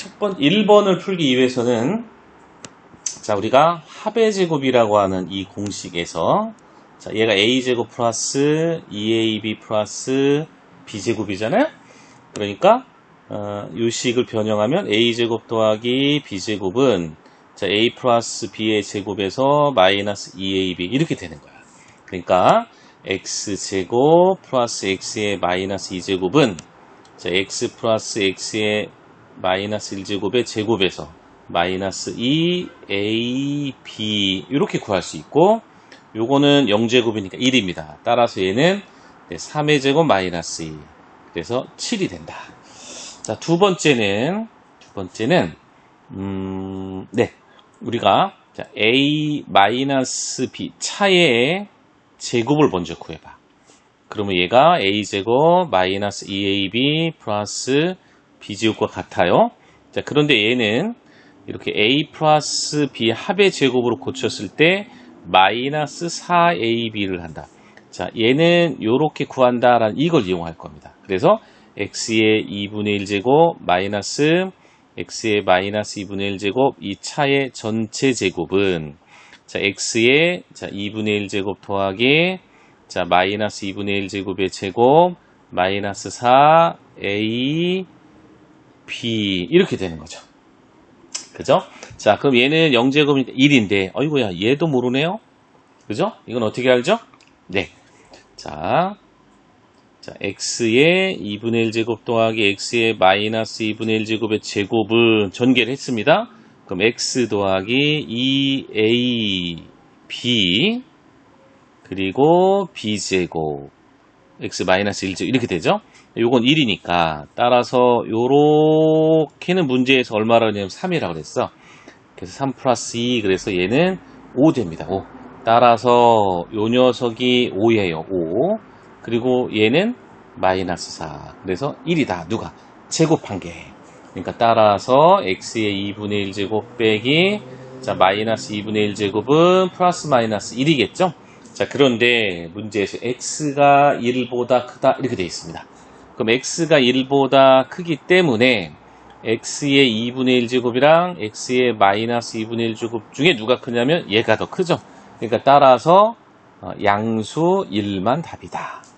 첫 번, 1번을 풀기 위해서는 자, 우리가 합의 제곱이라고 하는 이 공식에서 자, 얘가 a제곱 플러스 2ab 플러스 b제곱이잖아요? 그러니까 어, 이 식을 변형하면 a제곱 더하기 b제곱은 자, a 플러스 b의 제곱에서 마이너스 2ab 이렇게 되는 거야. 그러니까 x제곱 플러스 x의 마이너스 2제곱은 자, x 플러스 x의 마이너스 1제곱의 제곱에서 마이너스 2ab 이렇게 구할 수 있고 요거는 0제곱이니까 1입니다. 따라서 얘는 3의 제곱 마이너스 2 그래서 7이 된다. 자, 두 번째는 두 번째는 음, 네. 우리가 자, a 마이너스 b 차의 제곱을 먼저 구해 봐. 그러면 얘가 a제곱 마이너스 2ab 플러스 b제곱과 같아요. 자, 그런데 얘는 이렇게 a 플러스 b 합의 제곱으로 고쳤을 때 마이너스 4ab를 한다. 자, 얘는 이렇게 구한다라는 이걸 이용할 겁니다. 그래서 x의 2분의 1제곱 마이너스 x의 마이너스 2분의 1제곱 이 차의 전체 제곱은 자, x의 자, 2분의 1제곱 더하기 자, 마이너스 2분의 1제곱의 제곱 마이너스 4a b 이렇게 되는 거죠. 그죠? 자, 그럼 얘는 0제곱이니까 1인데 어이구야 얘도 모르네요. 그죠? 이건 어떻게 알죠? 네. 자, 자, x의 2분의 1 제곱 더하기 x의 마이너스 2분의 1 제곱의 제곱은 전개를 했습니다. 그럼 x 더하기 2ab 그리고 b제곱 x 마이너스 1제곱 이렇게 되죠. 요건 1이니까 따라서 요렇게는 문제에서 얼마라고 했냐면 3이라고 그랬어. 그래서 3 플러스 2 그래서 얘는 5 됩니다. 5. 따라서 요 녀석이 5예요. 5. 그리고 얘는 마이너스 4. 그래서 1이다. 누가? 제곱한 게. 그러니까 따라서 x의 2분의 1 제곱 빼기 자 마이너스 2분의 1 제곱은 플러스 마이너스 1이겠죠? 자 그런데 문제에서 x가 1보다 크다 이렇게 되어 있습니다. 그럼 x가 1보다 크기 때문에 x의 2분의 1 제곱이랑 x의 마이너스 2분의 1 제곱 중에 누가 크냐면 얘가 더 크죠. 그러니까 따라서 어, 양수 1만 답이다.